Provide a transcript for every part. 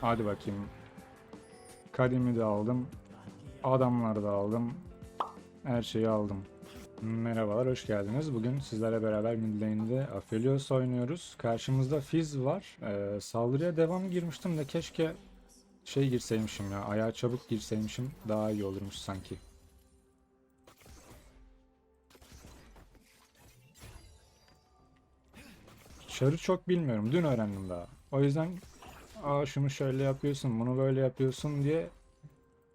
Hadi bakayım. Kadimi de aldım. Adamları da aldım. Her şeyi aldım. Merhabalar, hoş geldiniz. Bugün sizlerle beraber mid lane'de Aphelios oynuyoruz. Karşımızda Fizz var. Ee, saldırıya devam girmiştim de keşke şey girseymişim ya. Ayağa çabuk girseymişim daha iyi olurmuş sanki. Şarı çok bilmiyorum. Dün öğrendim daha. O yüzden Aa şunu şöyle yapıyorsun, bunu böyle yapıyorsun diye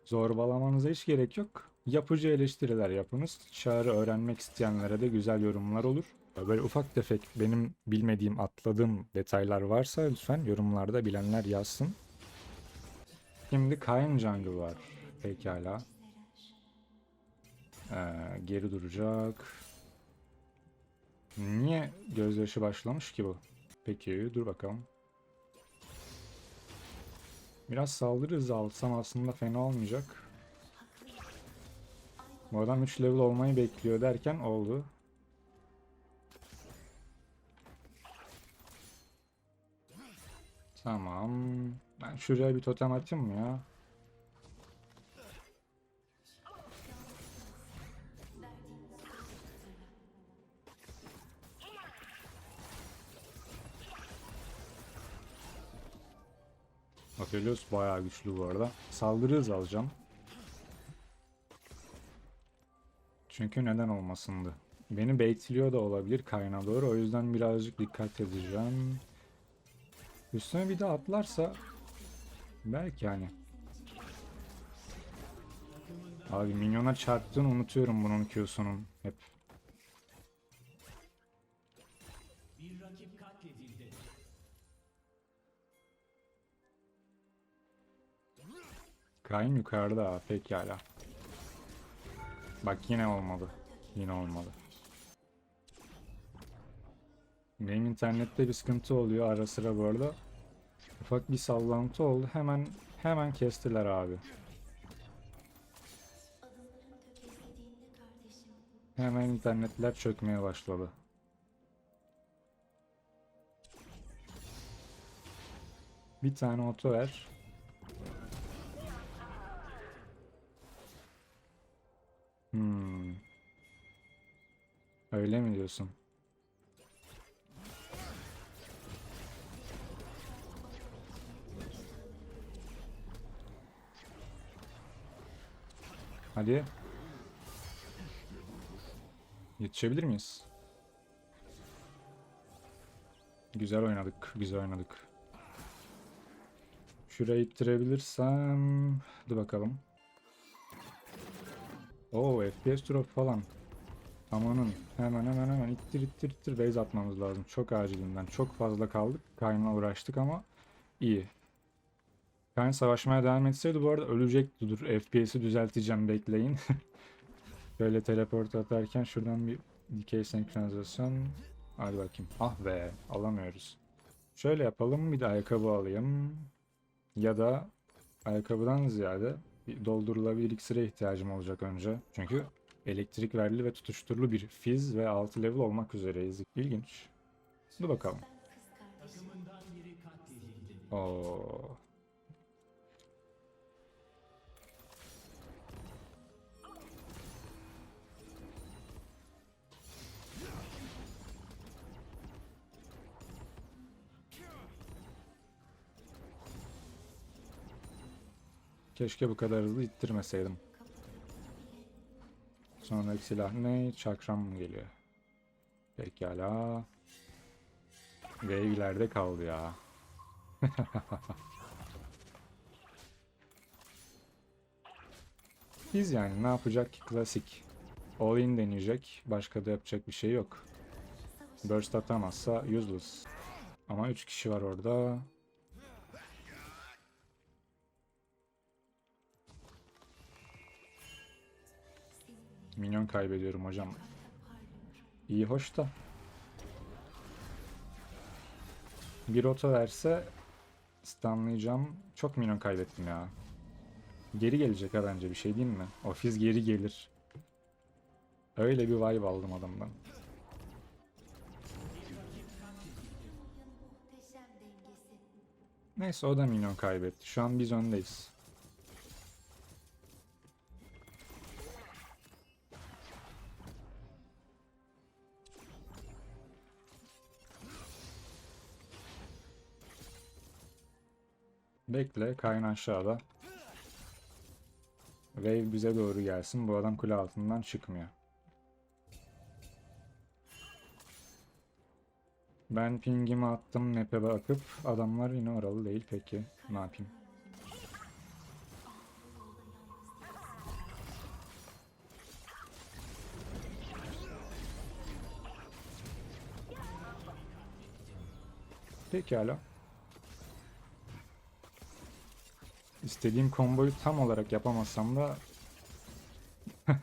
zorbalamanıza hiç gerek yok. Yapıcı eleştiriler yapınız. Çağrı öğrenmek isteyenlere de güzel yorumlar olur. Böyle ufak tefek benim bilmediğim, atladığım detaylar varsa lütfen yorumlarda bilenler yazsın. Şimdi Kayn Jungle var. Pekala. Ee, geri duracak. Niye gözyaşı başlamış ki bu? Peki dur bakalım. Biraz saldırı alsam aslında fena olmayacak. Bu adam 3 level olmayı bekliyor derken oldu. Tamam. Ben şuraya bir totem atayım mı ya? Aphelios bayağı güçlü bu arada. Saldırı hızı alacağım. Çünkü neden olmasındı. Beni baitliyor da olabilir kayna doğru. O yüzden birazcık dikkat edeceğim. Üstüne bir de atlarsa belki hani. Abi minyona çarptığını unutuyorum bunun Q'sunun hep. Kayn yukarıda pekala. Bak yine olmadı. Yine olmadı. Benim internette bir sıkıntı oluyor ara sıra bu arada. Ufak bir sallantı oldu. Hemen hemen kestiler abi. Hemen internetler çökmeye başladı. Bir tane oto ver. Diyorsun? Hadi. Yetişebilir miyiz? Güzel oynadık, güzel oynadık. Şurayı ittirebilirsem... Hadi bakalım. Oo FPS drop falan. Amanın hemen hemen hemen ittir ittir ittir base atmamız lazım. Çok acilinden. Çok fazla kaldık. Kaynla uğraştık ama iyi. Kayn savaşmaya devam etseydi bu arada ölecekti. Dur FPS'i düzelteceğim bekleyin. Böyle teleport atarken şuradan bir dikey senkronizasyon. Hadi bakayım. Ah be alamıyoruz. Şöyle yapalım bir de ayakkabı alayım. Ya da ayakkabıdan ziyade bir doldurulabilir iksire ihtiyacım olacak önce. Çünkü elektrik verili ve tutuşturulu bir fiz ve 6 level olmak üzereyiz. İlginç. Dur bakalım. Oo. Keşke bu kadar hızlı ittirmeseydim. Sonraki silah ne? Çakram mı geliyor? Pekala. Ve ileride kaldı ya. Biz yani ne yapacak ki klasik. All in deneyecek. Başka da yapacak bir şey yok. Burst atamazsa useless. Ama 3 kişi var orada. Minyon kaybediyorum hocam. İyi hoş da. Bir oto verse stunlayacağım. Çok minyon kaybettim ya. Geri gelecek ha bence bir şey değil mi? Ofis geri gelir. Öyle bir vibe aldım adamdan. Neyse o da minyon kaybetti. Şu an biz öndeyiz. Bekle, Kayn aşağıda. Wave bize doğru gelsin. Bu adam kule altından çıkmıyor. Ben pingimi attım map'e bakıp adamlar yine oralı değil peki ne yapayım? Pekala. İstediğim komboyu tam olarak yapamazsam da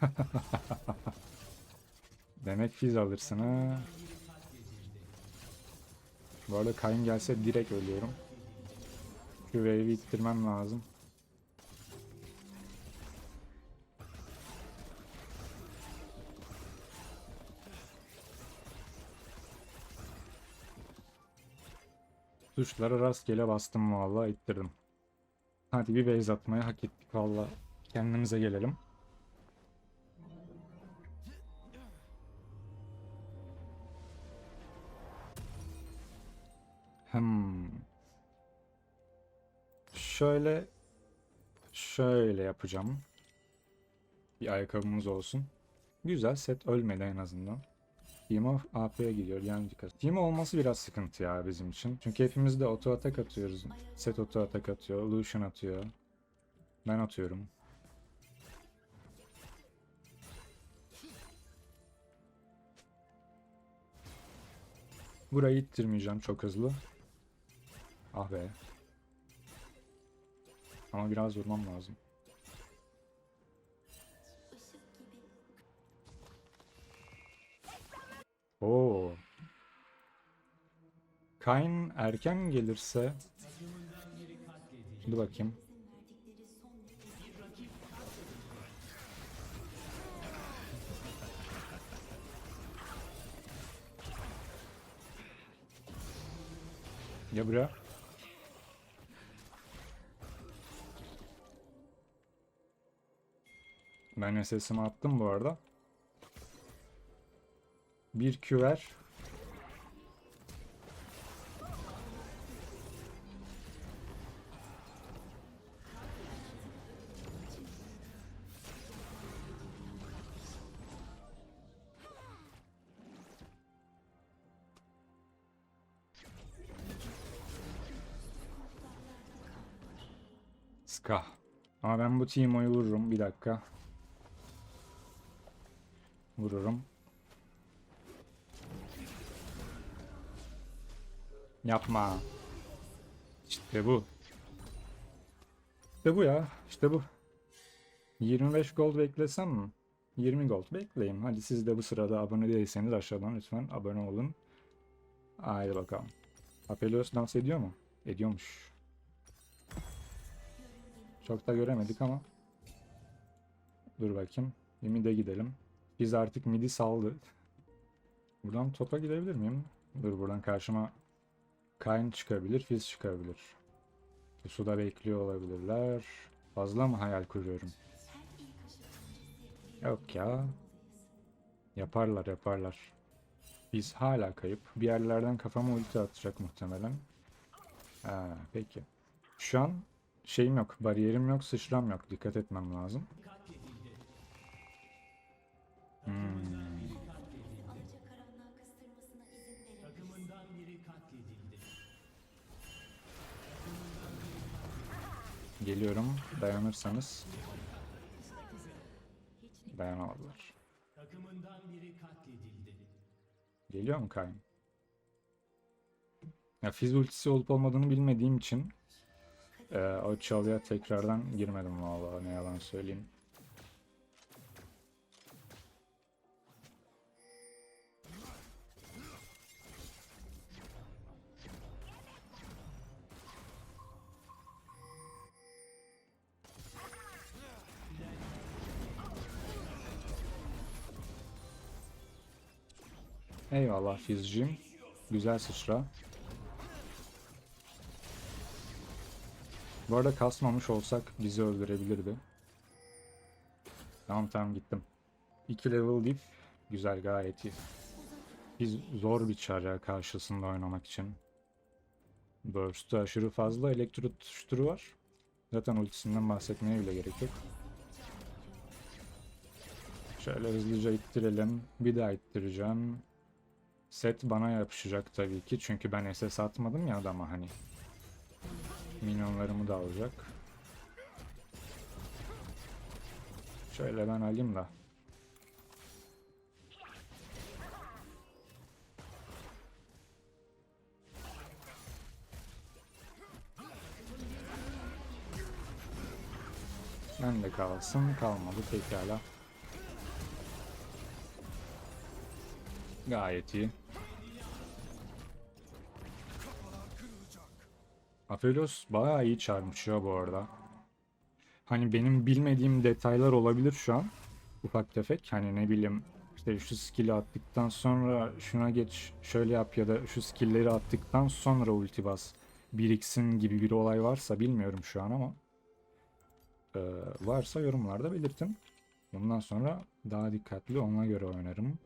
Demek fiz alırsın ha. Bu arada Kayn gelse direkt ölüyorum. Şu wave'i ittirmem lazım. Tuşlara rastgele bastım vallahi ittirdim. Hadi bir base atmaya hak ettik valla. Kendimize gelelim. Hmm. Şöyle şöyle yapacağım. Bir ayakkabımız olsun. Güzel set ölmedi en azından. Timo AP'ye gidiyor yani dikkat. Timo olması biraz sıkıntı ya bizim için. Çünkü hepimiz de auto atak atıyoruz. Set auto atak atıyor, Lucian atıyor. Ben atıyorum. Burayı ittirmeyeceğim çok hızlı. Ah be. Ama biraz vurmam lazım. Oo. Kayn erken gelirse Şimdi bakayım. Ya buraya. Ben SS'imi attım bu arada. Bir küver. Ska. Ama ben bu Timo'yu vururum. Bir dakika. Vururum. Yapma. İşte bu. İşte bu ya. İşte bu. 25 gold beklesem mi? 20 gold bekleyeyim. Hadi siz de bu sırada abone değilseniz aşağıdan lütfen abone olun. Haydi bakalım. Apelios dans ediyor mu? Ediyormuş. Çok da göremedik ama. Dur bakayım. Bir mid'e gidelim. Biz artık midi saldı. Buradan topa gidebilir miyim? Dur buradan karşıma Kayn çıkabilir, Fizz çıkabilir. Suda bekliyor olabilirler. Fazla mı hayal kuruyorum? Yok ya. Yaparlar yaparlar. Biz hala kayıp. Bir yerlerden kafama ulti atacak muhtemelen. Ha, peki. Şu an şeyim yok, bariyerim yok, sıçram yok. Dikkat etmem lazım. Hmm. Geliyorum. Dayanırsanız. Dayanamadılar. Geliyor mu Kayn? Ya Fizz ultisi olup olmadığını bilmediğim için e, o çalıya tekrardan girmedim vallahi ne yalan söyleyeyim. Eyvallah Fizz'cim. Güzel sıçra. Bu arada kasmamış olsak bizi öldürebilirdi. Tamam tamam gittim. 2 level deyip güzel gayet iyi. Biz zor bir çare karşısında oynamak için. Burst'u aşırı fazla elektro tutuşturu var. Zaten ultisinden bahsetmeye bile gerek yok. Şöyle hızlıca ittirelim. Bir daha ittireceğim. Set bana yapışacak tabii ki. Çünkü ben SS atmadım ya adama hani. Minyonlarımı da alacak. Şöyle ben alayım da. Ben de kalsın. Kalmadı pekala. Gayet iyi. Aphelios bayağı iyi çarpmış ya bu arada. Hani benim bilmediğim detaylar olabilir şu an. Ufak tefek. Hani ne bileyim işte şu skill'i attıktan sonra şuna geç şöyle yap ya da şu skill'leri attıktan sonra ulti bas. Biriksin gibi bir olay varsa bilmiyorum şu an ama. Ee, varsa yorumlarda belirtin. Bundan sonra daha dikkatli ona göre oynarım.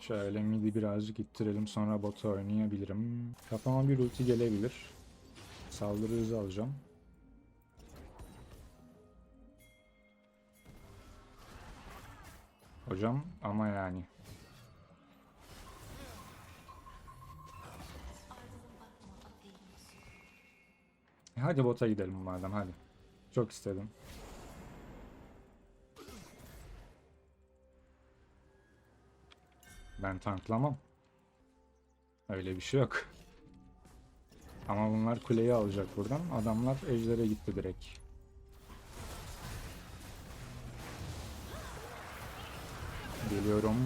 Şöyle midi birazcık ittirelim sonra bota oynayabilirim. Kafama bir ulti gelebilir. Saldırı hızı alacağım. Hocam ama yani. Hadi bota gidelim madem hadi. Çok istedim. Ben tanklamam. Öyle bir şey yok. Ama bunlar kuleyi alacak buradan. Adamlar ejdere gitti direkt. Geliyorum.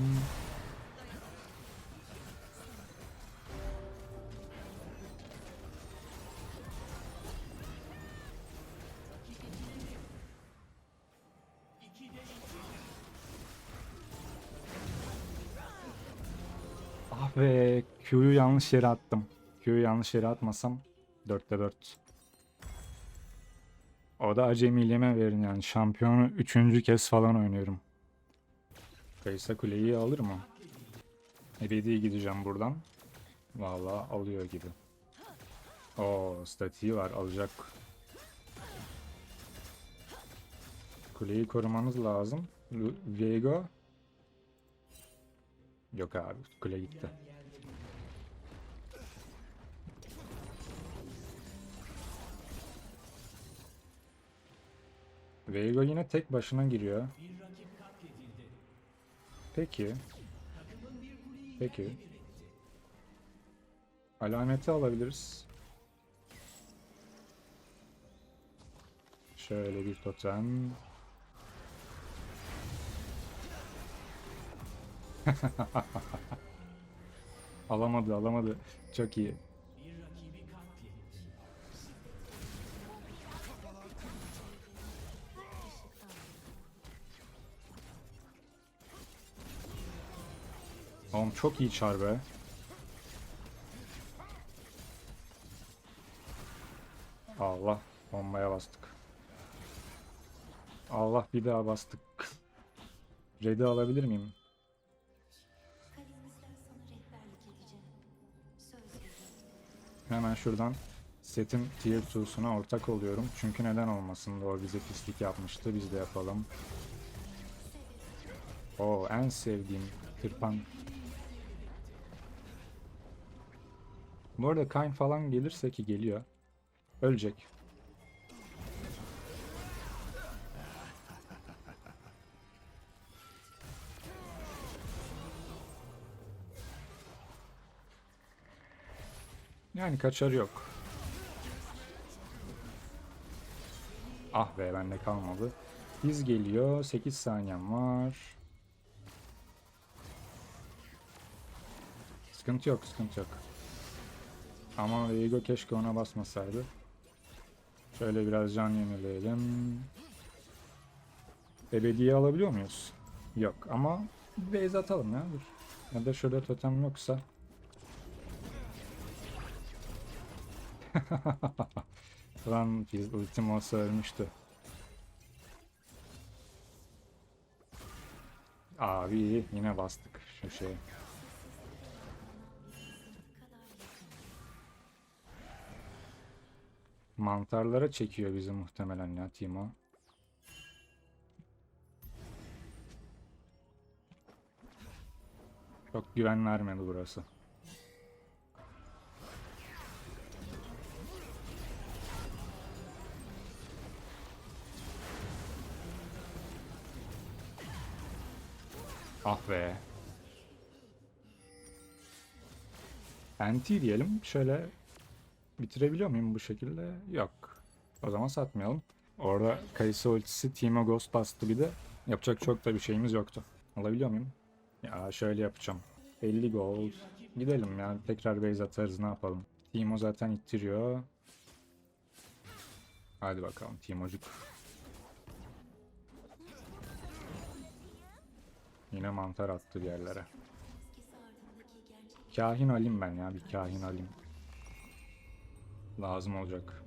Ah be, Q'yu yanlış yere attım. Q'yu yanlış yere atmasam 4'te 4. O da acemiliğime verin yani. Şampiyonu 3. kez falan oynuyorum. Kayısa kuleyi alır mı? Ebedi gideceğim buradan. Vallahi alıyor gibi. O statiği var alacak. Kuleyi korumanız lazım. Viego. Yok abi kule gitti. Viego yine tek başına giriyor. Peki. Peki. Alameti alabiliriz. Şöyle bir totem. alamadı, alamadı. Çok iyi. Oğlum çok iyi çar be. Allah bombaya bastık. Allah bir daha bastık. Red'i alabilir miyim? Hemen şuradan setin tier 2'suna ortak oluyorum. Çünkü neden olmasın? O bize pislik yapmıştı. Biz de yapalım. O en sevdiğim tırpan. Bu arada Kayn falan gelirse ki geliyor. Ölecek. Yani kaçarı yok. Ah be bende kalmadı. Biz geliyor. 8 saniyem var. Sıkıntı yok, sıkıntı yok. Ama Viego keşke ona basmasaydı. Şöyle biraz can yenileyelim. Ebediye alabiliyor muyuz? Yok ama base atalım ya dur. Ya da şurada totem yoksa. Lan biz ultim olsa ölmüştü. Abi yine bastık şu şeye. Mantarlara çekiyor bizi muhtemelen ya Timo. Çok güven vermedi burası. Ah be. Anti diyelim. Şöyle bitirebiliyor muyum bu şekilde? Yok. O zaman satmayalım. Orada Kayısı ultisi Team'e Ghost bastı bir de. Yapacak çok da bir şeyimiz yoktu. Alabiliyor muyum? Ya şöyle yapacağım. 50 gold. Gidelim ya. Tekrar base atarız ne yapalım. Timo zaten ittiriyor. Hadi bakalım Timocuk. Yine mantar attı bir yerlere. Kahin alayım ben ya. Bir kahin alayım. Lazım olacak.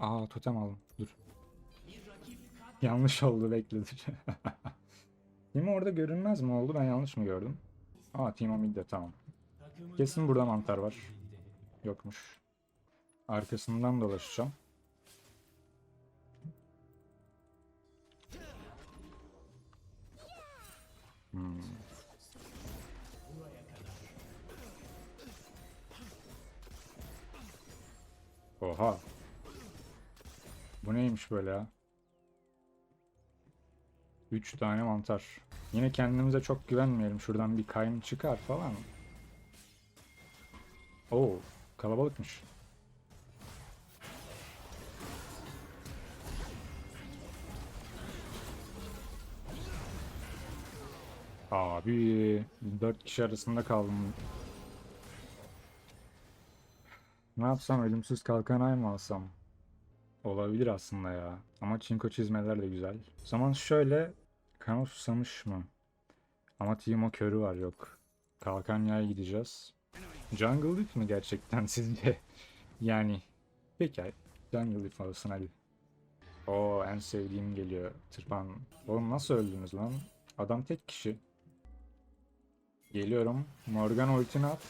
Aa totem aldım. Dur. Yanlış oldu bekledir. Timo orada görünmez mi oldu? Ben yanlış mı gördüm? Aa Timo midde tamam. Kesin burada mantar var. Yokmuş. Arkasından dolaşacağım. Hmm. Oha. Bu neymiş böyle ya? 3 tane mantar. Yine kendimize çok güvenmeyelim. Şuradan bir kayın çıkar falan. Oo, kalabalıkmış. Abi 4 kişi arasında kaldım. Ne yapsam ölümsüz kalkan ay mı alsam? Olabilir aslında ya. Ama çinko çizmeler de güzel. O zaman şöyle Kano susamış mı? Ama Timo körü var yok. Kalkan yay gideceğiz. Jungle Diff mi gerçekten sizce? yani peki Jungle Diff olsun hadi. Oo en sevdiğim geliyor tırpan. Oğlum nasıl öldünüz lan? Adam tek kişi. Geliyorum. Morgan ultini at.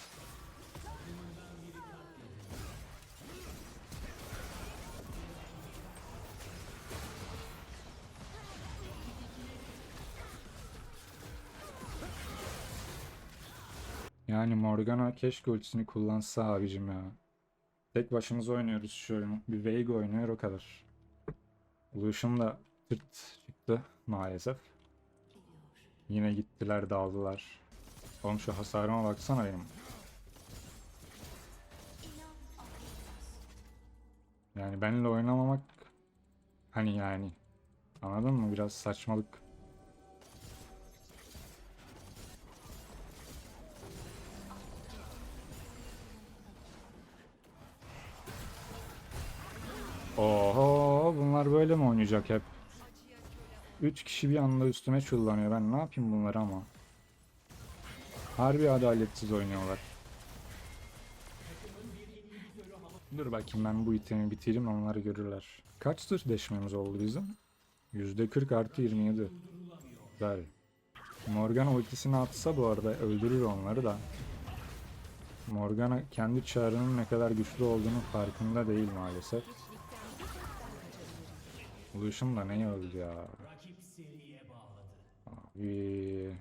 Yani Morgana keşke ultisini kullansa abicim ya. Tek başımıza oynuyoruz şu oyunu. Bir Veiga oynuyor o kadar. Lucian da tırt çıktı maalesef. Yine gittiler dağıldılar. Oğlum şu hasarıma baksana benim. Yani benimle oynamamak hani yani anladın mı biraz saçmalık. Mi oynayacak hep? 3 kişi bir anda üstüme çullanıyor. Ben ne yapayım bunları ama? Harbi adaletsiz oynuyorlar. Dur bakayım ben bu itemi bitireyim onlar görürler. Kaç tır deşmemiz oldu bizim? %40 artı 27. Güzel. Morgana ultisini atsa bu arada öldürür onları da. Morgana kendi çarının ne kadar güçlü olduğunu farkında değil maalesef. Lucian da ne öldü ya? Abi.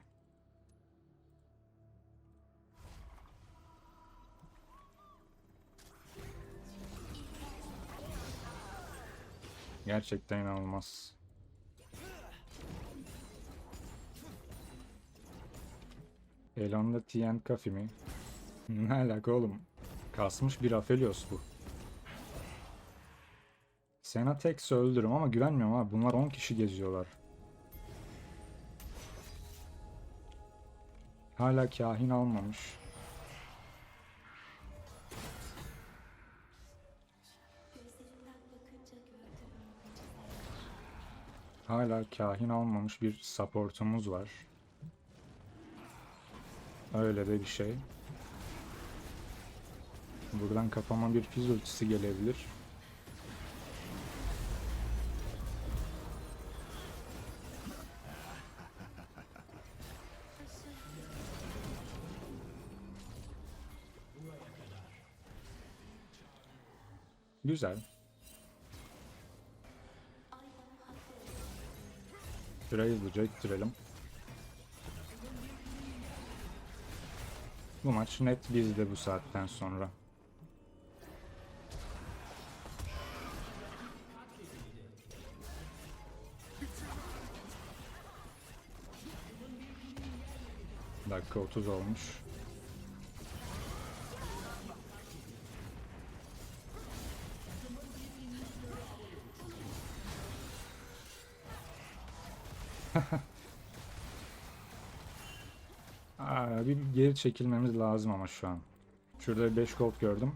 Gerçekten inanılmaz. Elon'da TN Coffee mi? Ne alaka oğlum? Kasmış bir Aphelios bu. Senatex'i öldürürüm ama güvenmiyorum abi. Bunlar 10 kişi geziyorlar. Hala kahin almamış. Hala kahin almamış bir supportumuz var. Öyle de bir şey. Buradan kafama bir fiz ultisi gelebilir. Güzel. Şurayı hızlıca ittirelim. Bu maç net bizde bu saatten sonra. Dakika 30 olmuş. Geri çekilmemiz lazım ama şu an. Şurada 5 gold gördüm.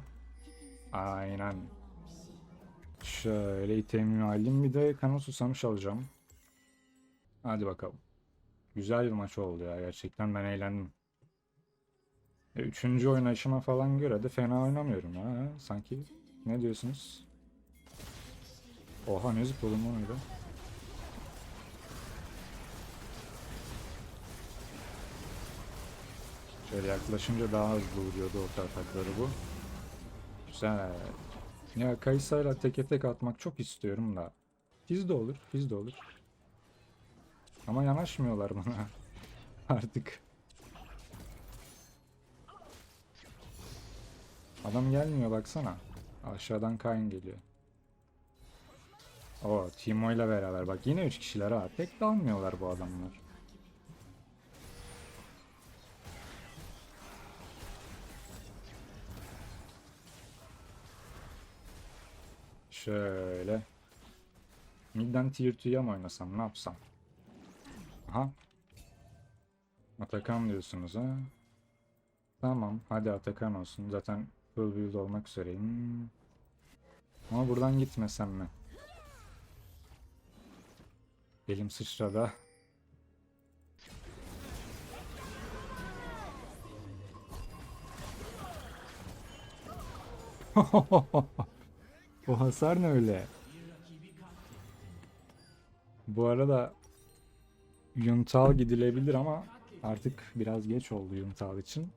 Aynen. Şöyle itemimi alayım. Bir de kanal susamış alacağım. Hadi bakalım. Güzel bir maç oldu ya. Gerçekten ben eğlendim. E, Üçüncü oynayışıma falan göre de fena oynamıyorum ha. Sanki. Ne diyorsunuz? Oha ne zıpladım lan Şöyle yaklaşınca daha hızlı vuruyordu orta atakları bu. Güzel. Ya Kayısa'yla teke tek atmak çok istiyorum da. Fiz de olur, fiz de olur. Ama yanaşmıyorlar bana. Artık. Adam gelmiyor baksana. Aşağıdan Kayn geliyor. O Timo ile beraber bak yine 3 kişiler ha. Tek dalmıyorlar bu adamlar. Şöyle. Midden tier 2'ye mi oynasam ne yapsam? Aha. Atakan diyorsunuz ha. Tamam hadi Atakan olsun. Zaten full build olmak üzereyim. Ama buradan gitmesem mi? Elim sıçradı. O hasar ne öyle? Bu arada Yuntal gidilebilir ama artık biraz geç oldu Yuntal için.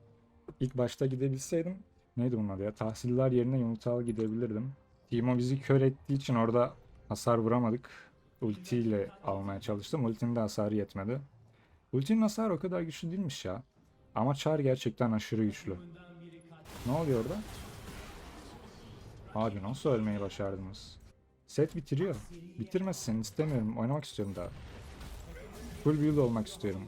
İlk başta gidebilseydim neydi bunun adı ya? Tahsiller yerine Yuntal gidebilirdim. Timo bizi kör ettiği için orada hasar vuramadık. Ultiyle almaya çalıştım. Ultinin de hasarı yetmedi. Ultinin hasarı o kadar güçlü değilmiş ya. Ama Char gerçekten aşırı güçlü. Ne oluyor orada? Abi nasıl ölmeyi başardınız? Set bitiriyor. Bitirmezsin istemiyorum. Oynamak istiyorum daha. Full build olmak istiyorum.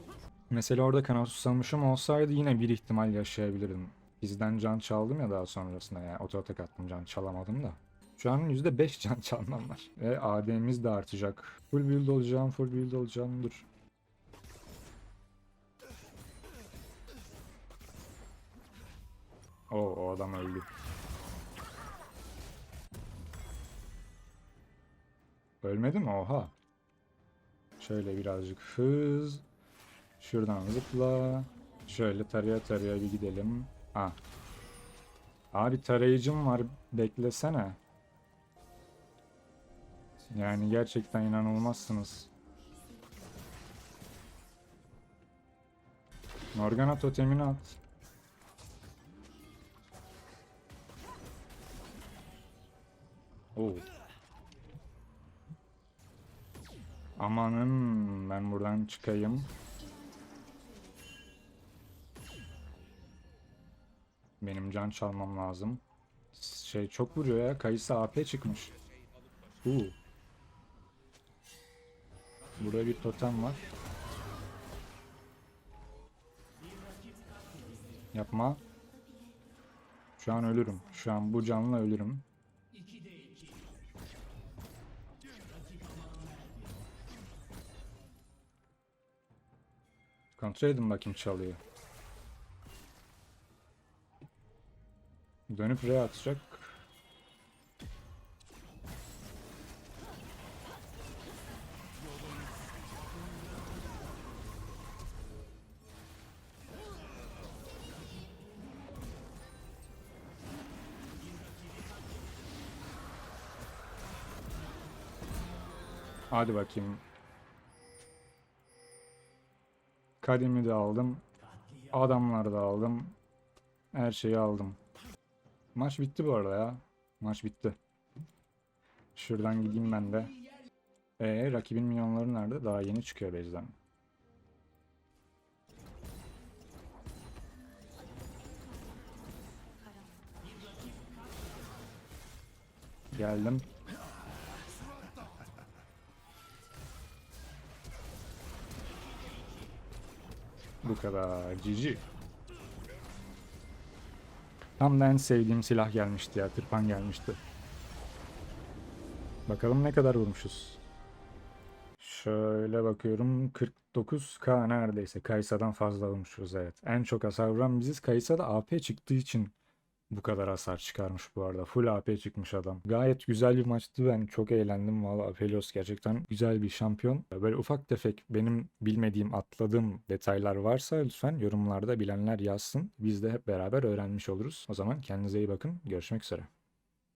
Mesela orada kanal susamışım olsaydı yine bir ihtimal yaşayabilirdim. Bizden can çaldım ya daha sonrasında yani oto atak attım can çalamadım da. Şu an %5 can çalmam var. Ve AD'miz de artacak. Full build olacağım, full build olacağım. Dur. O, o adam öldü. Ölmedi mi? Oha. Şöyle birazcık hız. Şuradan zıpla. Şöyle taraya taraya bir gidelim. Ha. Abi tarayıcım var. Beklesene. Yani gerçekten inanılmazsınız. Morgana totemini at. Amanın ben buradan çıkayım. Benim can çalmam lazım. Şey çok vuruyor ya. Kayısı AP çıkmış. Uuu. Burada bir totem var. Yapma. Şu an ölürüm. Şu an bu canla ölürüm. Kontrol edin bakayım çalıyor. Dönüp R atacak. Hadi bakayım. Kadimi de aldım. Adamları da aldım. Her şeyi aldım. Maç bitti bu arada ya. Maç bitti. Şuradan gideyim ben de. Ee, rakibin milyonları nerede? Daha yeni çıkıyor base'den. Geldim. Bu kadar. Tam da en sevdiğim silah gelmişti ya. Tırpan gelmişti. Bakalım ne kadar vurmuşuz. Şöyle bakıyorum. 49k neredeyse. Kayısa'dan fazla vurmuşuz evet. En çok hasar vuran biziz. Kayısa da AP çıktığı için bu kadar hasar çıkarmış bu arada. Full AP çıkmış adam. Gayet güzel bir maçtı. Ben çok eğlendim. Valla Aphelios gerçekten güzel bir şampiyon. Böyle ufak tefek benim bilmediğim, atladığım detaylar varsa lütfen yorumlarda bilenler yazsın. Biz de hep beraber öğrenmiş oluruz. O zaman kendinize iyi bakın. Görüşmek üzere.